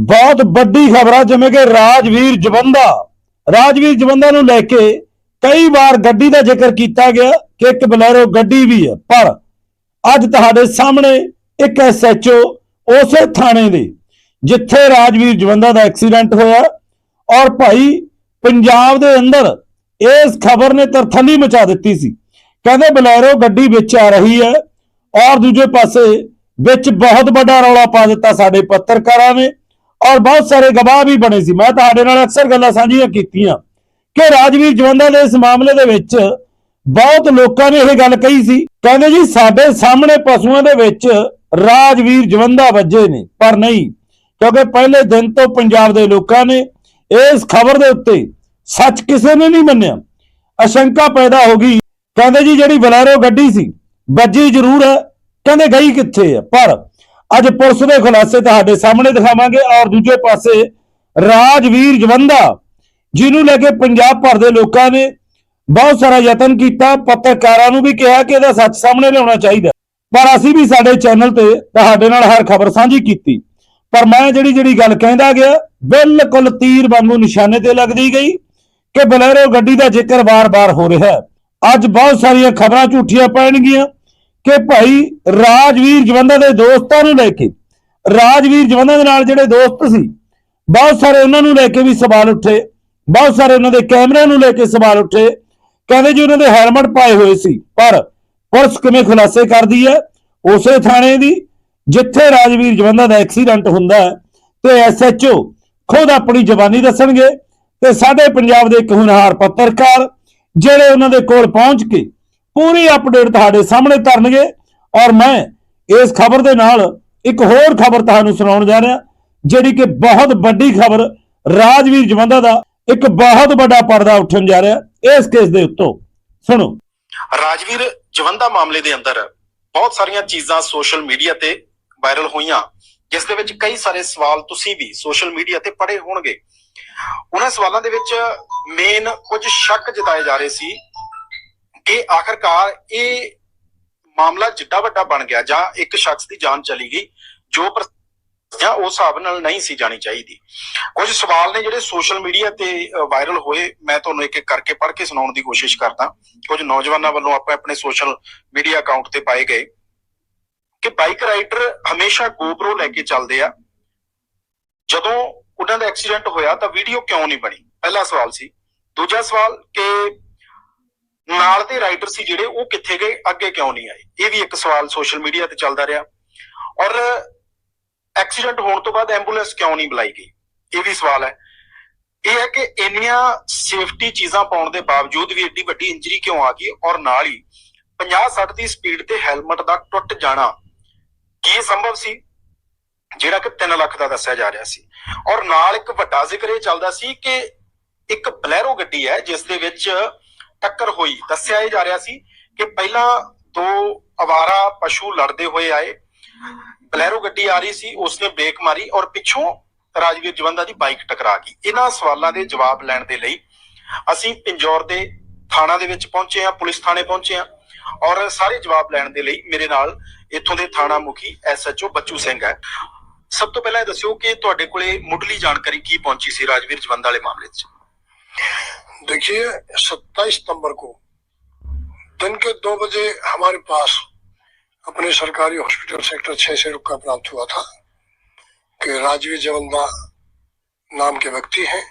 ਬਹੁਤ ਵੱਡੀ ਖਬਰ ਆ, ਜਿਵੇਂ ਕਿ ਰਾਜਵੀਰ ਜਵੰਦਾ। ਰਾਜਵੀਰ ਜਵੰਦਾ ਨੂੰ ਲੈ ਕੇ ਕਈ ਵਾਰ ਗੱਡੀ ਦਾ ਜ਼ਿਕਰ ਕੀਤਾ ਗਿਆ ਕਿ ਇੱਕ ਬਲੈਰੋ ਗੱਡੀ ਵੀ ਹੈ। ਪਰ ਅੱਜ ਤੁਹਾਡੇ ਸਾਹਮਣੇ ਇੱਕ ਐਸਐਚਓ ਉਸੇ ਥਾਣੇ ਦੇ, ਜਿੱਥੇ ਰਾਜਵੀਰ ਜਵੰਦਾ ਦਾ ਐਕਸੀਡੈਂਟ ਹੋਇਆ। ਔਰ ਭਾਈ, ਪੰਜਾਬ ਦੇ ਅੰਦਰ ਇਸ ਖਬਰ ਨੇ ਤਰਥੱਲੀ ਮਚਾ ਦਿੱਤੀ ਸੀ। ਕਹਿੰਦੇ ਬਲੈਰੋ ਗੱਡੀ ਵਿੱਚ ਆ ਰਹੀ ਹੈ ਔਰ ਦੂਜੇ ਪਾਸੇ ਵਿੱਚ ਬਹੁਤ ਵੱਡਾ ਰੌਲਾ ਪਾ ਦਿੱਤਾ ਸਾਡੇ ਪੱਤਰਕਾਰਾਂ ਨੇ। ਔਰ ਬਹੁਤ ਸਾਰੇ ਗਵਾਹ ਵੀ ਬਣੇ ਸੀ। ਮੈਂ ਤੁਹਾਡੇ ਨਾਲ ਅਕਸਰ ਗੱਲਾਂ ਸਾਂਝੀਆਂ ਕੀਤੀਆਂ ਕਿ ਰਾਜਵੀਰ ਜਵੰਦਾ ਦੇ ਇਸ ਮਾਮਲੇ ਦੇ ਵਿੱਚ ਬਹੁਤ ਲੋਕਾਂ ਨੇ ਇਹ ਗੱਲ ਕਹੀ ਸੀ। ਕਹਿੰਦੇ ਜੀ, ਸਾਡੇ ਸਾਹਮਣੇ ਪਸ਼ੂਆਂ ਦੇ ਵਿੱਚ ਰਾਜਵੀਰ ਜਵੰਦਾ ਵੱਜੇ ਨੇ, ਪਰ ਨਹੀਂ, ਕਿਉਂਕਿ ਪਹਿਲੇ ਦਿਨ ਤੋਂ ਪੰਜਾਬ ਦੇ ਲੋਕਾਂ ਨੇ ਇਸ ਖਬਰ ਦੇ ਉੱਤੇ ਸੱਚ ਕਿਸੇ ਨੇ ਨਹੀਂ ਮੰਨਿਆ। ਅਸ਼ੰਕਾ ਪੈਦਾ ਹੋ ਗਈ। ਕਹਿੰਦੇ ਜੀ, ਜਿਹੜੀ ਬਲੈਰੋ ਗੱਡੀ ਸੀ, ਵੱਜੀ ਜ਼ਰੂਰ ਹੈ, ਕਹਿੰਦੇ ਗਈ ਕਿੱਥੇ ਹੈ? ਪਰ ਅੱਜ ਪੁਲਿਸ ਦੇ ਖੁਲਾਸੇ ਤੁਹਾਡੇ ਸਾਹਮਣੇ ਦਿਖਾਵਾਂਗੇ ਔਰ ਦੂਜੇ ਪਾਸੇ ਰਾਜਵੀਰ ਜਵੰਦਾ, ਜਿਹਨੂੰ ਲੈ ਕੇ ਪੰਜਾਬ ਭਰ ਦੇ ਲੋਕਾਂ ਨੇ ਬਹੁਤ ਸਾਰਾ ਯਤਨ ਕੀਤਾ, ਪੱਤਰਕਾਰਾਂ ਨੂੰ ਵੀ ਕਿਹਾ ਕਿ ਇਹਦਾ ਸੱਚ ਸਾਹਮਣੇ ਲਿਆਉਣਾ ਚਾਹੀਦਾ। ਪਰ ਅਸੀਂ ਵੀ ਸਾਡੇ ਚੈਨਲ ਤੇ ਤੁਹਾਡੇ ਨਾਲ ਹਰ ਖਬਰ ਸਾਂਝੀ ਕੀਤੀ। ਪਰ ਮੈਂ ਜਿਹੜੀ ਜਿਹੜੀ ਗੱਲ ਕਹਿੰਦਾ ਗਿਆ, ਬਿਲਕੁਲ ਤੀਰ ਵਾਂਗੂ ਨਿਸ਼ਾਨੇ ਤੇ ਲੱਗਦੀ ਗਈ ਕਿ ਬਲੈਰੋ ਗੱਡੀ ਦਾ ਜ਼ਿਕਰ ਵਾਰ-ਵਾਰ ਹੋ ਰਿਹਾ ਹੈ। ਅੱਜ ਬਹੁਤ ਸਾਰੀਆਂ ਖਬਰਾਂ ਝੂਠੀਆਂ ਪੈਣਗੀਆਂ। ਕਿ ਭਾਈ ਰਾਜਵੀਰ ਜਵੰਦਾ ਦੇ ਦੋਸਤਾਂ ਨੂੰ ਲੈ ਕੇ, ਰਾਜਵੀਰ ਜਵੰਦਾ ਦੇ ਨਾਲ ਜਿਹੜੇ ਦੋਸਤ ਸੀ, ਬਹੁਤ ਸਾਰੇ ਉਹਨਾਂ ਨੂੰ ਲੈ ਕੇ ਵੀ ਸਵਾਲ ਉੱਠੇ, ਬਹੁਤ ਸਾਰੇ ਉਹਨਾਂ ਦੇ ਕੈਮਰਿਆਂ ਨੂੰ ਲੈ ਕੇ ਸਵਾਲ ਉੱਠੇ, ਕਹਿੰਦੇ ਜੀ ਉਹਨਾਂ ਦੇ ਹੈਲਮਟ ਪਾਏ ਹੋਏ ਸੀ, ਪਰ ਪੁਲਿਸ ਕਿਵੇਂ ਖੁਲਾਸੇ ਕਰਦੀ ਹੈ? ਉਸੇ ਥਾਣੇ ਦੀ, ਜਿੱਥੇ ਰਾਜਵੀਰ ਜਵੰਦਾ ਦਾ ਐਕਸੀਡੈਂਟ ਹੁੰਦਾ ਹੈ, ਤੇ ਐਸਐਚਓ ਖੁਦ ਆਪਣੀ ਜ਼ਬਾਨੀ ਦੱਸਣਗੇ, ਤੇ ਸਾਡੇ ਪੰਜਾਬ ਦੇ ਇੱਕ ਹੁਨਹਾਰ ਪੱਤਰਕਾਰ, ਜਿਹੜੇ ਉਹਨਾਂ ਦੇ ਕੋਲ ਪਹੁੰਚ ਕੇ ਪੂਰੀ ਅਪਡੇਟ ਤੁਹਾਡੇ ਸਾਹਮਣੇ ਧਰਨਗੇ ਔਰ ਮੈਂ ਇਸ ਖਬਰ ਦੇ ਨਾਲ ਇੱਕ ਹੋਰ ਖਬਰ ਤੁਹਾਨੂੰ ਸੁਣਾਉਣ ਜਾ ਰਿਹਾ, ਜਿਹੜੀ ਕਿ ਬਹੁਤ ਵੱਡੀ ਖਬਰ ਰਾਜਵੀਰ ਜਵੰਦਾ ਦਾ ਇੱਕ ਬਹੁਤ ਵੱਡਾ ਪਰਦਾ ਉੱਠਣ ਜਾ ਰਿਹਾ, ਇਸ ਕੇਸ ਦੇ ਉੱਤੋਂ। ਸੁਣੋ। ਰਾਜਵੀਰ ਜਵੰਦਾ ਮਾਮਲੇ ਦੇ ਅੰਦਰ ਬਹੁਤ ਸਾਰੀਆਂ ਚੀਜ਼ਾਂ ਸੋਸ਼ਲ ਮੀਡੀਆ ਤੇ ਵਾਇਰਲ ਹੋਈਆਂ, ਜਿਸ ਦੇ ਵਿੱਚ ਕਈ ਸਾਰੇ ਸਵਾਲ ਤੁਸੀਂ ਵੀ ਸੋਸ਼ਲ ਮੀਡੀਆ ਤੇ ਪੜ੍ਹੇ ਹੋਣਗੇ। ਉਹਨਾਂ ਸਵਾਲਾਂ ਦੇ ਵਿੱਚ ਮੇਨ ਕੁਝ ਸ਼ੱਕ ਜਤਾਏ ਜਾ ਰਹੇ ਸੀ। ਕਿ ਆਖਰਕਾਰ ਇਹ ਮਾਮਲਾ ਜਿੱਡਾ ਵੱਡਾ ਬਣ ਗਿਆ ਜਾਂ ਇੱਕ ਸ਼ਖਸ ਦੀ ਜਾਨ ਚਲੀ ਗਈ, ਜੋ ਜਾਂ ਉਸ ਹਿਸਾਬ ਨਾਲ ਨਹੀਂ ਸੀ ਜਾਣੀ ਚਾਹੀਦੀ। ਕੁਝ ਸਵਾਲ ਨੇ ਜਿਹੜੇ ਸੋਸ਼ਲ ਮੀਡੀਆ ਤੇ ਵਾਇਰਲ ਹੋਏ, ਮੈਂ ਤੁਹਾਨੂੰ ਇੱਕ ਇੱਕ ਕਰਕੇ ਪੜ੍ਹ ਕੇ ਸੁਣਾਉਣ ਦੀ ਕੋਸ਼ਿਸ਼ ਕਰਦਾ। ਕੁਝ ਨੌਜਵਾਨਾਂ ਵੱਲੋਂ ਆਪਾਂ ਆਪਣੇ ਸੋਸ਼ਲ ਮੀਡੀਆ ਅਕਾਊਂਟ ਤੇ ਪਾਏ ਗਏ ਕਿ ਬਾਈਕ ਰਾਈਡਰ ਹਮੇਸ਼ਾ GoPro ਲੈ ਕੇ ਚੱਲਦੇ ਆ। ਜਦੋਂ ਉਹਨਾਂ ਦਾ ਐਕਸੀਡੈਂਟ ਹੋਇਆ ਤਾਂ ਵੀਡੀਓ ਕਿਉਂ ਨਹੀਂ ਬਣੀ? ਪਹਿਲਾ ਸਵਾਲ ਸੀ। ਦੂਜਾ ਸਵਾਲ ਕਿ ਨਾਲ ਦੇ ਰਾਈਡਰ ਸੀ ਜਿਹੜੇ ਉਹ ਕਿੱਥੇ ਗਏ, ਅੱਗੇ ਕਿਉਂ ਨਹੀਂ ਆਏ? ਇਹ ਵੀ ਇੱਕ ਸਵਾਲ ਸੋਸ਼ਲ ਮੀਡੀਆ ਤੇ ਚੱਲਦਾ ਰਿਹਾ। ਔਰ ਐਕਸੀਡੈਂਟ ਹੋਣ ਤੋਂ ਬਾਅਦ ਐਂਬੂਲੈਂਸ ਕਿਉਂ ਨਹੀਂ ਬੁਲਾਈ ਗਈ? ਇਹ ਵੀ ਸਵਾਲ ਹੈ। ਇਹ ਹੈ ਕਿ ਇੰਨੀਆਂ ਸੇਫਟੀ ਚੀਜ਼ਾਂ ਪਾਉਣ ਦੇ ਬਾਵਜੂਦ ਵੀ ਏਡੀ ਵੱਡੀ ਇੰਜਰੀ ਕਿਉਂ ਆ ਗਈ? ਔਰ ਨਾਲ ਹੀ 50-60 ਦੀ ਸਪੀਡ ਤੇ ਹੈਲਮਟ ਦਾ ਟੁੱਟ ਜਾਣਾ ਕੀ ਸੰਭਵ ਸੀ? ਜਿਹੜਾ ਕਿ 3 ਲੱਖ ਦਾ ਦੱਸਿਆ ਜਾ ਰਿਹਾ ਸੀ। ਔਰ ਨਾਲ ਇੱਕ ਵੱਡਾ ਜ਼ਿਕਰ ਇਹ ਚੱਲਦਾ ਸੀ ਕਿ ਇੱਕ ਬਲੈਰੋ ਗੱਡੀ ਹੈ, ਜਿਸ ਦੇ ਵਿੱਚ ਟੱਕਰ ਹੋਈ। ਦੱਸਿਆ ਇਹ ਜਾ ਰਿਹਾ ਸੀ ਕਿ ਪਹਿਲਾਂ ਦੋ ਅਵਾਰਾ ਪਸ਼ੂ ਲੜਦੇ ਹੋਏ ਆਏ। ਬਲੈਰੋ ਗੱਡੀ ਆ ਰਹੀ ਸੀ, ਉਸਨੇ ਬ੍ਰੇਕ ਮਾਰੀ ਔਰ ਪਿੱਛੋਂ ਰਾਜਵੀਰ ਜਵੰਦਾ ਦੀ ਬਾਈਕ ਟਕਰਾ ਗਈ। ਇਹਨਾਂ ਸਵਾਲਾਂ ਦੇ ਜਵਾਬ ਲੈਣ ਦੇ ਲਈ ਅਸੀਂ ਪਿੰਜੌਰ ਦੇ ਥਾਣਾ ਦੇ ਵਿੱਚ ਪਹੁੰਚੇ ਹਾਂ, ਪੁਲਿਸ ਥਾਣੇ ਪਹੁੰਚੇ ਹਾਂ ਔਰ ਸਾਰੇ ਜਵਾਬ ਲੈਣ ਦੇ ਲਈ ਮੇਰੇ ਨਾਲ ਇੱਥੋਂ ਦੇ ਥਾਣਾ ਮੁਖੀ ਐਸਐਚਓ ਬੱਚੂ ਸਿੰਘ ਹੈ। ਸਭ ਤੋਂ ਪਹਿਲਾਂ ਇਹ ਦੱਸਿਓ ਕਿ ਤੁਹਾਡੇ ਕੋਲੇ ਮੁੱਢਲੀ ਜਾਣਕਾਰੀ ਕੀ ਪਹੁੰਚੀ ਸੀ ਰਾਜਵੀਰ ਜਵੰਦਾ ਵਾਲੇ ਮਾਮਲੇ 'ਚ? देखिए 27 सितंबर को दिन के दो बजे हमारे पास अपने सरकारी हॉस्पिटल सेक्टर छह से रुका प्राप्त हुआ था कि राजवीर जवंदा नाम के व्यक्ति हैं,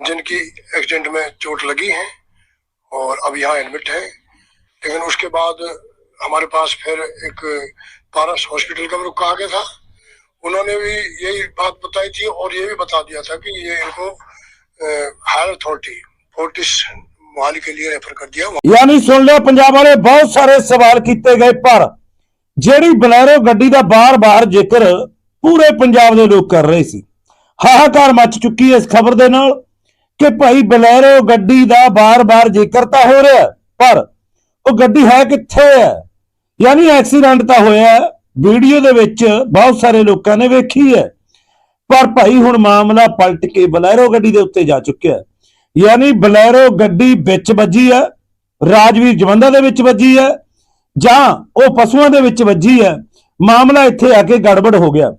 जिनकी एक्सीडेंट में चोट लगी है और अब यहाँ एडमिट है। लेकिन उसके बाद हमारे पास फिर एक पारस हॉस्पिटल का रुका आ गया था। उन्होंने भी यही बात बताई थी और ये भी बता दिया था कि ये इनको हायर अथॉरिटी फोर्टिस मोहाली के लिए रेफर कर दिया ਯਾਨੀ ਸੁਣ ਲਿਆ ਪੰਜਾਬ ਵਾਲੇ ਬਹੁਤ ਸਾਰੇ ਸਵਾਲ ਕੀਤੇ ਗਏ ਪਰ ਜਿਹੜੀ ਬਲੈਰੋ ਗੱਡੀ ਦਾ ਬਾਰ-ਬਾਰ ਜ਼ਿਕਰ ਪੂਰੇ ਪੰਜਾਬ ਦੇ ਲੋਕ ਕਰ ਰਹੇ ਸੀ ਹਾਹਾਕਾਰ ਮਚ ਚੁੱਕੀ ਹੈ ਇਸ ਖਬਰ ਦੇ ਨਾਲ ਕਿ ਭਾਈ ਬਲੈਰੋ ਗੱਡੀ ਦਾ ਬਾਰ-ਬਾਰ ਜ਼ਿਕਰ ਤਾਂ ਹੋ ਰਿਹਾ ਹੈ, ਪਰ ਉਹ ਗੱਡੀ ਹੈ ਕਿੱਥੇ ਹੈ ਯਾਨੀ ਐਕਸੀਡੈਂਟ ਤਾਂ ਹੋਇਆ ਹੈ, ਵੀਡੀਓ ਦੇ ਵਿੱਚ ਬਹੁਤ ਸਾਰੇ ਲੋਕਾਂ ਨੇ ਵੇਖੀ ਹੈ ਪਰ ਭਾਈ ਹੁਣ ਮਾਮਲਾ ਪਲਟ ਕੇ ਬਲੈਰੋ ਗੱਡੀ ਦੇ ਉੱਤੇ ਜਾ ਚੁੱਕਿਆ ਹੈ ਯਾਨੀ ਬਲੈਰੋ ਗੱਡੀ ਵਿੱਚ ਵੱਜੀ ਹੈ, ਰਾਜਵੀਰ ਜਵੰਦਾ ਦੇ ਵਿੱਚ ਵੱਜੀ ਹੈ, ਜਾਂ ਉਹ ਪਸ਼ੂਆਂ ਦੇ ਵਿੱਚ ਵੱਜੀ ਹੈ, ਮਾਮਲਾ ਇੱਥੇ ਆ ਕੇ ਗੜਬੜ ਹੋ ਗਿਆ।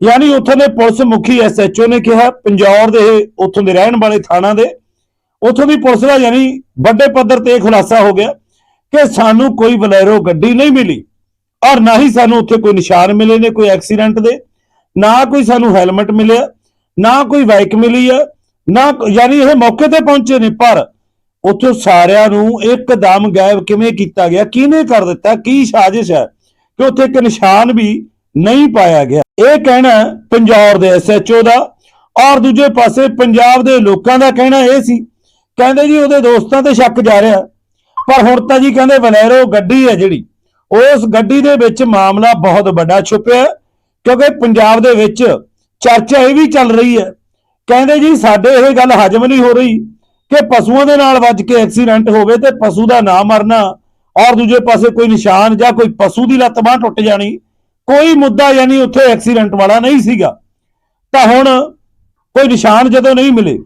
ਯਾਨੀ ਉੱਥੋਂ ਦੇ ਪੁਲਿਸ ਮੁਖੀ ਐਸਐਚਓ ਨੇ ਕਿਹਾ, ਪੰਜੌਰ ਦੇ ਉੱਥੋਂ ਦੇ ਰਹਿਣ ਵਾਲੇ ਥਾਣਾ ਦੇ, ਉੱਥੋਂ ਦੀ ਪੁਲਿਸ ਦਾ ਯਾਨੀ ਵੱਡੇ ਪੱਧਰ ਤੇ ਇਹ ਖੁਲਾਸਾ ਹੋ ਗਿਆ ਕਿ ਸਾਨੂੰ ਕੋਈ ਬਲੈਰੋ ਗੱਡੀ ਨਹੀਂ ਮਿਲੀ, ਔਰ ਨਾ ਹੀ ਸਾਨੂੰ ਉੱਥੇ ਕੋਈ ਨਿਸ਼ਾਨ ਮਿਲੇ ਨੇ, ਕੋਈ ਐਕਸੀਡੈਂਟ ਦੇ, ਨਾ ਕੋਈ ਸਾਨੂੰ ਹੈਲਮਟ ਮਿਲਿਆ, ਨਾ ਕੋਈ ਬਾਈਕ ਮਿਲੀ ਆ ਨਾ, ਯਾਨੀ ਇਹ ਮੌਕੇ ਤੇ ਪਹੁੰਚੇ ਨੇ, ਪਰ ਉੱਥੋਂ ਸਾਰਿਆਂ ਨੂੰ ਇੱਕਦਮ ਗਾਇਬ ਕਿਵੇਂ ਕੀਤਾ ਗਿਆ, ਕਿਹਨੇ ਕਰ ਦਿੱਤਾ, ਕੀ ਸਾਜ਼ਿਸ਼ ਹੈ ਕਿ ਉੱਥੇ ਇੱਕ ਨਿਸ਼ਾਨ ਵੀ ਨਹੀਂ ਪਾਇਆ ਗਿਆ। ਇਹ ਕਹਿਣਾ ਪੰਜੌਰ ਦੇ ਐਸਐਚਓ ਦਾ ਔਰ ਦੂਜੇ ਪਾਸੇ ਪੰਜਾਬ ਦੇ ਲੋਕਾਂ ਦਾ ਕਹਿਣਾ ਇਹ ਸੀ, ਕਹਿੰਦੇ ਜੀ ਉਹਦੇ ਦੋਸਤਾਂ ਤੇ ਸ਼ੱਕ ਜਾ ਰਿਹਾ, ਪਰ ਹੁਣ ਤਾਂ ਜੀ ਕਹਿੰਦੇ ਬਲੈਰੋ ਗੱਡੀ ਹੈ ਜਿਹੜੀ, ਉਸ ਗੱਡੀ ਦੇ ਵਿੱਚ ਮਾਮਲਾ ਬਹੁਤ ਵੱਡਾ ਛੁਪਿਆ ਕਿਉਂਕਿ ਪੰਜਾਬ ਦੇ ਵਿੱਚ ਚਰਚਾ ਇਹ ਵੀ ਚੱਲ ਰਹੀ ਹੈ ਕਹਿੰਦੇ ਜੀ ਸਾਡੇ ਇਹ ਗੱਲ ਹਜਮ ਨਹੀਂ ਹੋ ਰਹੀ ਕਿ ਪਸ਼ੂਆਂ ਦੇ ਨਾਲ ਵੱਜ ਕੇ ਐਕਸੀਡੈਂਟ ਹੋਵੇ ਤੇ ਪਸ਼ੂ ਦਾ ਨਾ ਮਰਨਾ ਔਰ ਦੂਜੇ ਪਾਸੇ ਕੋਈ ਨਿਸ਼ਾਨ ਜਾਂ ਕੋਈ ਪਸ਼ੂ ਦੀ ਲੱਤ ਬਾਂਹ ਟੁੱਟ ਜਾਣੀ, ਕੋਈ ਮੁੱਦਾ ਯਾਨੀ ਉੱਥੇ ਐਕਸੀਡੈਂਟ ਵਾਲਾ ਨਹੀਂ ਸੀਗਾ। ਤਾਂ ਹੁਣ ਕੋਈ ਨਿਸ਼ਾਨ ਜਦੋਂ ਨਹੀਂ ਮਿਲੇ,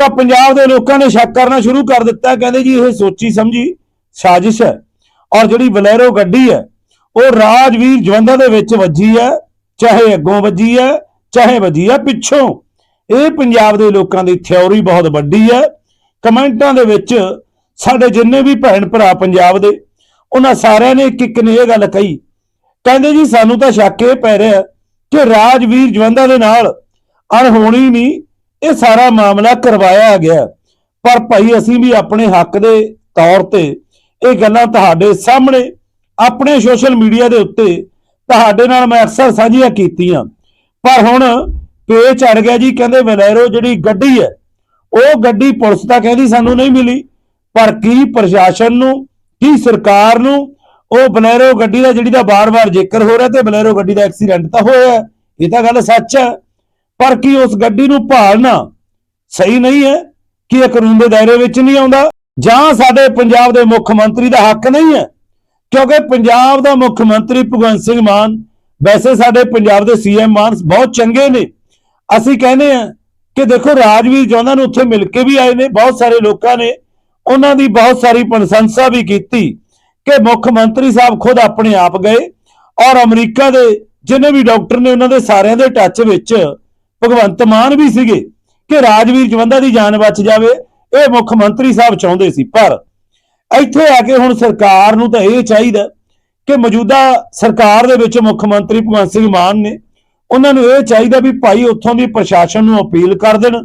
ਤਾਂ ਪੰਜਾਬ ਦੇ ਲੋਕਾਂ ਨੇ ਸ਼ੱਕ ਕਰਨਾ ਸ਼ੁਰੂ ਕਰ ਦਿੱਤਾ, ਕਹਿੰਦੇ ਜੀ ਇਹ ਸੋਚੀ ਸਮਝੀ ਸਾਜ਼ਿਸ਼ ਹੈ ਔਰ ਜਿਹੜੀ ਬਲੈਰੋ ਗੱਡੀ ਹੈ, ਉਹ ਰਾਜਵੀਰ ਜਵੰਦਾ ਦੇ ਵਿੱਚ ਵੱਜੀ ਹੈ, ਚਾਹੇ ਅੱਗੋਂ ਵੱਜੀ ਹੈ, ਚਾਹੇ ਵੱਜੀ ਹੈ, ਪਿੱਛੋਂ। ਇਹ ਪੰਜਾਬ ਦੇ ਲੋਕਾਂ ਦੀ ਥਿਉਰੀ ਬਹੁਤ ਵੱਡੀ ਹੈ। ਕਮੈਂਟਾਂ ਦੇ ਵਿੱਚ ਸਾਡੇ ਜਿੰਨੇ ਵੀ ਭੈਣ ਭਰਾ ਪੰਜਾਬ ਦੇ, ਉਹਨਾਂ ਸਾਰਿਆਂ ਨੇ ਇੱਕ ਇੱਕ ਨੇ ਇਹ ਗੱਲ ਕਹੀ। ਕਹਿੰਦੇ ਜੀ, ਸਾਨੂੰ ਤਾਂ ਸ਼ੱਕ ਇਹ ਪੈ ਰਿਹਾ ਕਿ ਰਾਜਵੀਰ ਜਵੰਦਾ ਦੇ ਨਾਲ ਅਣਹੋਣੀ ਨਹੀਂ, ਇਹ ਸਾਰਾ ਮਾਮਲਾ ਕਰਵਾਇਆ ਗਿਆ। ਪਰ ਭਾਈ, ਅਸੀਂ ਵੀ ਆਪਣੇ ਹੱਕ ਦੇ ਤੌਰ ਤੇ ਇਹ ਗੱਲਾਂ ਤੁਹਾਡੇ ਸਾਹਮਣੇ, ਆਪਣੇ ਸੋਸ਼ਲ ਮੀਡੀਆ ਦੇ ਉੱਤੇ ਤੁਹਾਡੇ ਨਾਲ ਮੈਂ ਅਕਸਰ ਸਾਂਝੀਆਂ ਕੀਤੀਆਂ। ਪਰ ਹੁਣ ਪੇ ਚੜ ਗਿਆ ਜੀ, ਕਹਿੰਦੇ ਬਲੈਰੋ ਜਿਹੜੀ ਗੱਡੀ ਹੈ, ਉਹ ਗੱਡੀ ਪੁਲਿਸ ਤਾਂ ਕਹਿੰਦੀ ਸਾਨੂੰ ਨਹੀਂ ਮਿਲੀ, ਪਰ ਕੀ ਪ੍ਰਸ਼ਾਸਨ ਨੂੰ, ਕੀ ਸਰਕਾਰ ਨੂੰ ਉਹ ਬਲੈਰੋ ਗੱਡੀ ਦਾ ਜਿਹੜੀ ਦਾ ਬਾਰ-ਬਾਰ ਜ਼ਿਕਰ ਹੋ ਰਿਹਾ ਤੇ ਬਲੈਰੋ ਗੱਡੀ ਦਾ ਐਕਸੀਡੈਂਟ ਤਾਂ ਹੋਇਆ ਇਹ ਤਾਂ ਗੱਲ ਸੱਚ ਹੈ, ਪਰ ਕੀ ਉਸ ਗੱਡੀ ਨੂੰ ਭਾਲਣਾ ਸਹੀ ਨਹੀਂ ਹੈ, ਕਿ ਇਹ ਕਾਨੂੰਨ ਦੇ ਦਾਇਰੇ ਵਿੱਚ ਨਹੀਂ ਆਉਂਦਾ? ਜਾਂ ਸਾਡੇ ਪੰਜਾਬ ਦੇ ਮੁੱਖ ਮੰਤਰੀ ਦਾ ਹੱਕ ਨਹੀਂ ਹੈ, ਕਿਉਂਕਿ ਪੰਜਾਬ ਦਾ ਮੁੱਖ ਮੰਤਰੀ ਭਗਵੰਤ ਸਿੰਘ ਮਾਨ, ਵੈਸੇ ਸਾਡੇ ਪੰਜਾਬ ਦੇ ਸੀਐਮ ਮਾਨ ਬਹੁਤ ਚੰਗੇ ਨੇ ਅਸੀਂ ਕਹਿੰਦੇ ਆ ਕਿ ਦੇਖੋ ਰਾਜਵੀਰ ਜੋਂਦਾ ਨੂੰ ਉੱਥੇ ਮਿਲ ਕੇ ਵੀ ਆਏ ਨੇ, ਬਹੁਤ ਸਾਰੇ ਲੋਕਾਂ ਨੇ। ਉਹਨਾਂ ਦੀ ਬਹੁਤ ਸਾਰੀ ਪ੍ਰਸ਼ੰਸਾ ਵੀ ਕੀਤੀ ਕਿ ਮੁੱਖ ਮੰਤਰੀ ਸਾਹਿਬ ਖੁਦ ਆਪਣੇ ਆਪ ਗਏ ਔਰ ਅਮਰੀਕਾ ਦੇ ਜਿੰਨੇ ਵੀ ਡਾਕਟਰ ਨੇ, ਉਹਨਾਂ ਦੇ ਸਾਰਿਆਂ ਦੇ ਟੱਚ ਵਿੱਚ ਭਗਵੰਤ ਮਾਨ ਵੀ ਸੀਗੇ ਕਿ ਰਾਜਵੀਰ ਜਵੰਦਾ ਦੀ ਜਾਨ ਬਚ ਜਾਵੇ, ਇਹ ਮੁੱਖ ਮੰਤਰੀ ਸਾਹਿਬ ਚਾਹੁੰਦੇ ਸੀ। ਪਰ ਇੱਥੇ ਆ ਕੇ ਹੁਣ ਸਰਕਾਰ ਨੂੰ ਤਾਂ ਇਹ ਚਾਹੀਦਾ ਕਿ ਮੌਜੂਦਾ ਸਰਕਾਰ ਦੇ ਵਿੱਚ ਮੁੱਖ ਮੰਤਰੀ ਭਗਵੰਤ ਸਿੰਘ ਮਾਨ ਨੇ ਉਹਨਾਂ ਨੂੰ ਇਹ ਚਾਹੀਦਾ ਵੀ ਭਾਈ ਉੱਥੋਂ ਦੀ ਪ੍ਰਸ਼ਾਸਨ ਨੂੰ ਅਪੀਲ ਕਰ ਦੇਣ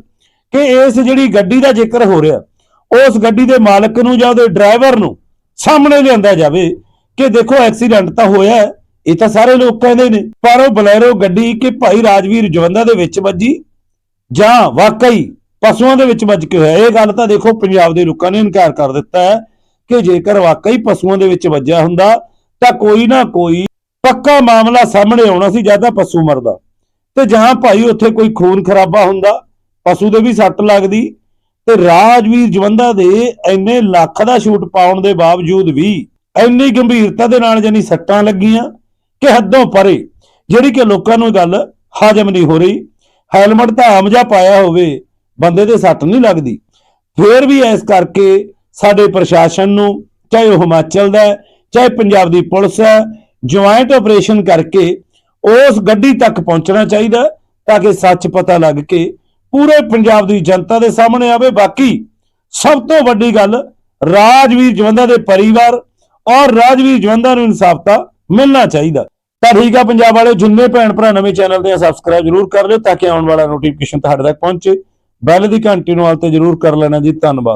ਕਿ ਇਸ ਜਿਹੜੀ ਗੱਡੀ ਦਾ ਜ਼ਿਕਰ ਹੋ ਰਿਹਾ, ਉਸ ਗੱਡੀ ਦੇ ਮਾਲਕ ਨੂੰ ਜਾਂ ਉਹਦੇ ਡਰਾਈਵਰ ਨੂੰ ਸਾਹਮਣੇ ਲਿਆਂਦਾ ਜਾਵੇ ਕਿ ਦੇਖੋ ਐਕਸੀਡੈਂਟ ਤਾਂ ਹੋਇਆ, ਇਹ ਤਾਂ ਸਾਰੇ ਲੋਕ ਕਹਿੰਦੇ ਨੇ, ਪਰ ਉਹ ਬਲੈਰੋ ਗੱਡੀ ਕਿ ਭਾਈ ਰਾਜਵੀਰ ਜਵੰਦਾ ਦੇ ਵਿੱਚ ਵੱਜੀ ਜਾਂ ਵਾਕਈ ਪਸ਼ੂਆਂ ਦੇ ਵਿੱਚ ਵੱਜ ਕੇ ਹੋਇਆ, ਇਹ ਗੱਲ ਤਾਂ ਦੇਖੋ ਪੰਜਾਬ ਦੇ ਲੋਕਾਂ ਨੇ ਇਨਕਾਰ ਕਰ ਦਿੱਤਾ ਹੈ ਕਿ ਜੇਕਰ ਵਾਕਈ ਪਸ਼ੂਆਂ ਦੇ ਵਿੱਚ ਵੱਜਿਆ ਹੁੰਦਾ ਤਾਂ ਕੋਈ ਨਾ ਕੋਈ ਪੱਕਾ ਮਾਮਲਾ ਸਾਹਮਣੇ ਆਉਣਾ ਸੀ ਜਾਂ ਤਾਂ ਪਸ਼ੂ ਮਰਦਾ। ਤੇ ਜਾਂ ਭਾਈ ਉੱਥੇ ਕੋਈ ਖੂਨ ਖਰਾਬਾ ਹੁੰਦਾ, ਪਸ਼ੂ ਦੇ ਵੀ ਸੱਟ ਲੱਗਦੀ, ਤੇ ਰਾਜਵੀਰ ਜਵੰਦਾ ਦੇ ਇੰਨੇ ਲੱਖ ਦਾ ਸ਼ੂਟ ਪਾਉਣ ਦੇ ਬਾਵਜੂਦ ਵੀ ਇੰਨੀ ਗੰਭੀਰਤਾ ਦੇ ਨਾਲ ਜਾਨੀ ਸੱਟਾਂ ਲੱਗੀਆਂ ਕਿ ਹੱਦੋਂ ਪਰੇ ਜਿਹੜੀ ਕਿ ਲੋਕਾਂ ਨੂੰ ਇਹ ਗੱਲ ਹਾਜ਼ਮ ਨਹੀਂ ਹੋ ਰਹੀ। ਹੈਲਮਟ ਤਾਂ ਆਮ ਜਿਹਾ ਪਾਇਆ ਹੋਵੇ, ਬੰਦੇ ਦੇ ਸੱਟ ਨਹੀਂ ਲੱਗਦੀ। ਫੇਰ ਵੀ ਇਸ ਕਰਕੇ ਸਾਡੇ ਪ੍ਰਸ਼ਾਸਨ ਨੂੰ, ਚਾਹੇ ਉਹ ਹਿਮਾਚਲ ਦਾ ਚਾਹੇ ਪੰਜਾਬ ਦੀ ਪੁਲਿਸ ਹੈ ਜੁਆਇੰਟ ਆਪਰੇਸ਼ਨ ਕਰਕੇ ਉਸ ਗੱਡੀ ਤੱਕ ਪਹੁੰਚਣਾ ਚਾਹੀਦਾ ਤਾਂ ਕਿ ਸੱਚ ਪਤਾ ਲੱਗ ਕੇ ਪੂਰੇ ਪੰਜਾਬ ਦੀ ਜਨਤਾ ਦੇ ਸਾਹਮਣੇ ਆਵੇ। ਬਾਕੀ ਸਭ ਤੋਂ ਵੱਡੀ ਗੱਲ, ਰਾਜਵੀਰ ਜਵੰਦਾ ਦੇ ਪਰਿਵਾਰ ਔਰ ਰਾਜਵੀਰ ਜਵੰਦਾ ਨੂੰ ਇਨਸਾਫ ਤਾਂ ਮਿਲਣਾ ਚਾਹੀਦਾ। ਤਾਂ ਠੀਕ ਆ ਪੰਜਾਬ ਵਾਲਿਓ, ਜਿੰਨੇ ਭੈਣ ਭਰਾ ਨਵੇਂ ਚੈਨਲ ਤੇ ਸਬਸਕ੍ਰਾਈਬ ਜਰੂਰ ਕਰ ਲਿਓ ਤਾਂ ਕਿ ਆਉਣ ਵਾਲਾ ਨੋਟੀਫਿਕੇਸ਼ਨ ਤੁਹਾਡੇ ਤੱਕ ਪਹੁੰਚੇ। ਬੈਲ ਦੀ ਘੰਟੀ ਨੂੰ ਆਲ ਤੇ ਜਰੂਰ ਕਰ ਲੈਣਾ ਜੀ। ਧੰਨਵਾਦ।